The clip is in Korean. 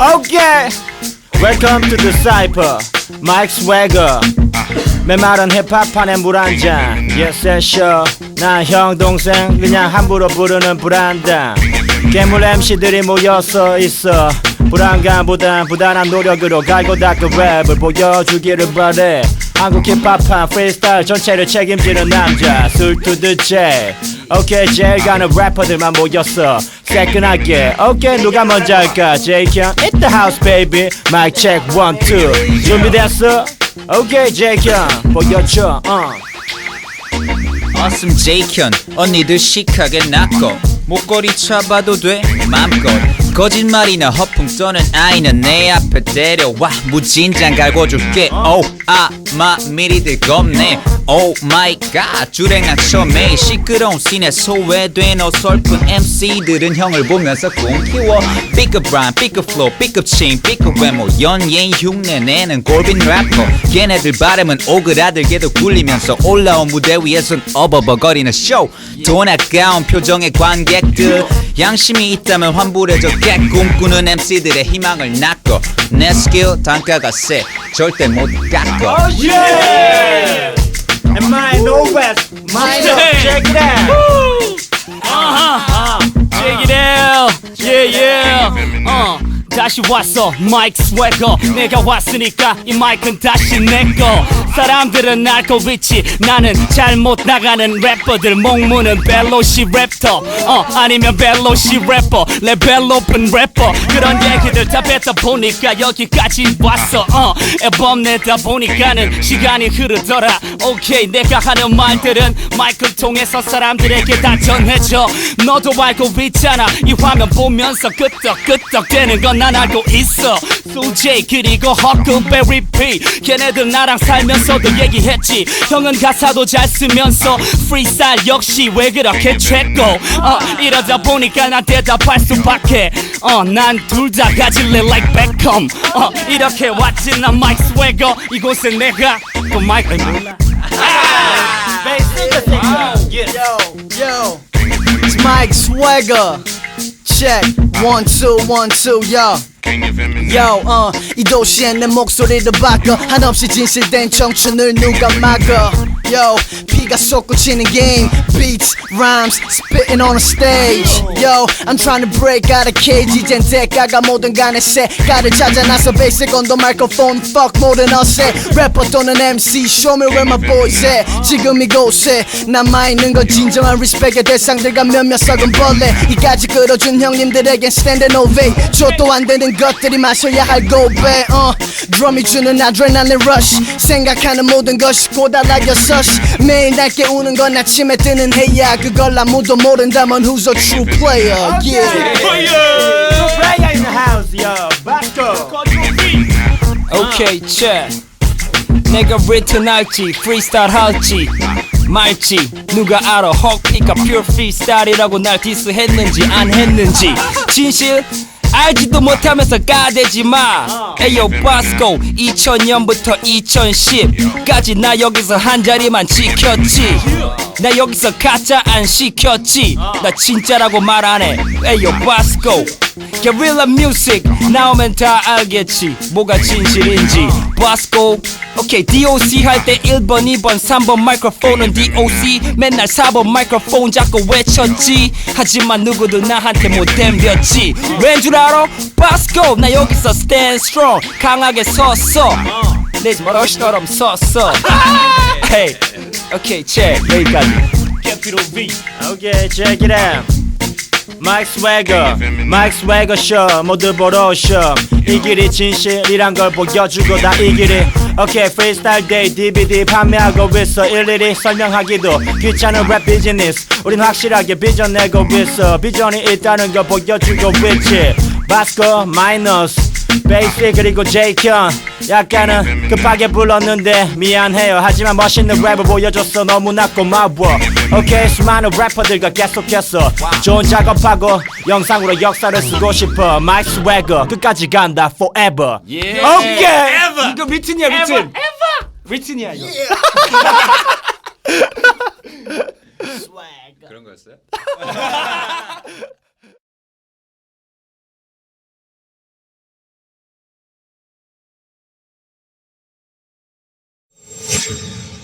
Okay, welcome to the Cypher, Mike Swagger. 메마른 힙합판에 물 한잔. Yes, sure. 난형 동생 그냥 함부로 부르는 불안당 괴물 MC들이 모여서 있어. 불안감보단 부단한 노력으로 갈고 닦은 랩을 보여주기를 바래 한국 힙합판 프리스타일 전체를 책임지는 남자. 술투드 J 오케이 제일 가는 래퍼들만 모였어. 새끈하게. 오케이 누가 먼저 할까? 제이형 It's the house baby. mic check one two. 준비됐어? 오케이 제이형 보여줘 어. Awesome 제이현 언니들 시크하게 낳고. 목걸이 차봐도 돼? 맘껏. 거짓말이나 허풍 떠는 아이는 내 앞에 데려와. 무진장 갈궈줄게. Oh 아마 미리들 겁네 Oh my god 주랭랑 처음에 시끄러운 씬에 소외된 어설픈 MC들은 형을 보면서 꿈키워. B급 rhyme, B급 flow, B급 칭, B급 외모. 연예인 흉내 내는 골빈 래퍼. 걔네들 발음은 오그라들게도 굴리면서 올라온 무대 위에선 어버버거리는 쇼. 돈 아까운 표정의 관객들. 양심이 있다면 환불해줬게 꿈꾸는 MC들의 희망을 낳고 내 스킬 단가가 세 절대 못 깎아 Oh yeah! And mine no west, mine no check it out. Check 다시 왔어, 마이크 스웨거. 내가 왔으니까 이 마이크는 다시 내거. 사람들은 알고 있지, 나는 잘못 나가는 래퍼들 목무는 벨로시 랩터. 어, 아니면 벨로시 래퍼, 레벨 높은 래퍼. 그런 얘기들 다 뱉다 보니까 여기까지 왔어. 어, 앨범 내다 보니까는 시간이 흐르더라. 오케이, 내가 하는 말들은 마이크를 통해서 사람들에게 다 전해줘. 너도 알고 있잖아. 이 화면 보면서 끄떡끄떡 되는 건난 알고 있어. 수제 그리고 허크베리 피. 걔네들 나랑 살면서도 얘기했지. 형은 가사도 잘 쓰면서 프리스타일 역시 왜 그렇게 최고. 어, 이러다 보니까 난 대답할 수밖에. 어, 난 둘 다 가질래 like 베컴. 어, 이렇게 왔지 난 마이크 스웨거. 이곳에 내가 또 마이크 몰라. Yo, yo, it's Mike Swagger. Check one two one two yo. Yo, uh, 이 도시에 내 목소리를 바꿔 한없이 진실된 청춘을 누가 막어 Yo, 피가 솟구치는 game Beats, rhymes, spitting on a stage Yo, I'm trying to break out of cage 이젠 대가가 모든 간에 새가를 찾아 나서 on the microphone Fuck 모든 어세 래퍼 또는 MC Show me where my boys at 지금 이곳에 남아있는 건 진정한 리스펙의 대상들과 몇몇 썩은 벌레 이까지 끌어준 형님들에겐 stand ovate 저도 안 되는 것들이 마셔야 할 고배 uh, 드럼이 주는 아드레날린 rush 생각하는 모든 것이 서시 매일 날 깨우는 건 아침에 뜨는 해야 그걸 아무도 모른다면 who's a true player? Yeah. True player in the house, yo. Basco. 오케이 체 내가 리턴 할지 프리스타일 할지 말지. 누가 알아? 헉피가 퓨어 프리스타일이라고 날 디스했는지 안 했는지. 진실 알지도 못하면서 까대지 마. 에요 바스코 2000년부터 2010까지 나 여기서 한 자리만 지켰지. 나 여기서 가짜 안 시켰지. 나 진짜라고 말 안해. 에요 바스코 게릴라 뮤직 나오면 다 알겠지. 뭐가 진실인지. 바스코 오케이 DOC 할 때 1번 2번 3번 마이크로폰은 DOC 맨날 4번 마이크로폰 잡고 외쳤지. 하지만 누구도 나한테 못 덤볐지. 왠 줄 알아? 바스코 나 여기서 stand strong. 강하게 섰어. 내 버릇처럼 섰어. 헤이 오케이 체 여기까지. 캐피로 V Okay, check it out. Mike Swagger, Mike Swagger show 모두 보러 오셔. 이 길이 진실이란 걸 보여주고 다이 길이. Okay, freestyle day DVD 판매하고 있어. 일일이 설명하기도 귀찮은 랩 비즈니스 우린 확실하게 비전 내고 있어. 비전이 있다는 걸 보여주고 있지 바스코 마이너스 베이스 그리고 제이현 약간은 급하게 불렀는데 미안해요. 하지만 멋있는 랩을 보여줬어. 너무나 고마워 오케이 수많은 래퍼들과 계속했어 좋은 작업하고 영상으로 역사를 쓰고 싶어. 마이크 스웨거 끝까지 간다. forever. 오케이 이거 리튼이야 리튼 리튼이야 이거. 그런 거였어요? ছিল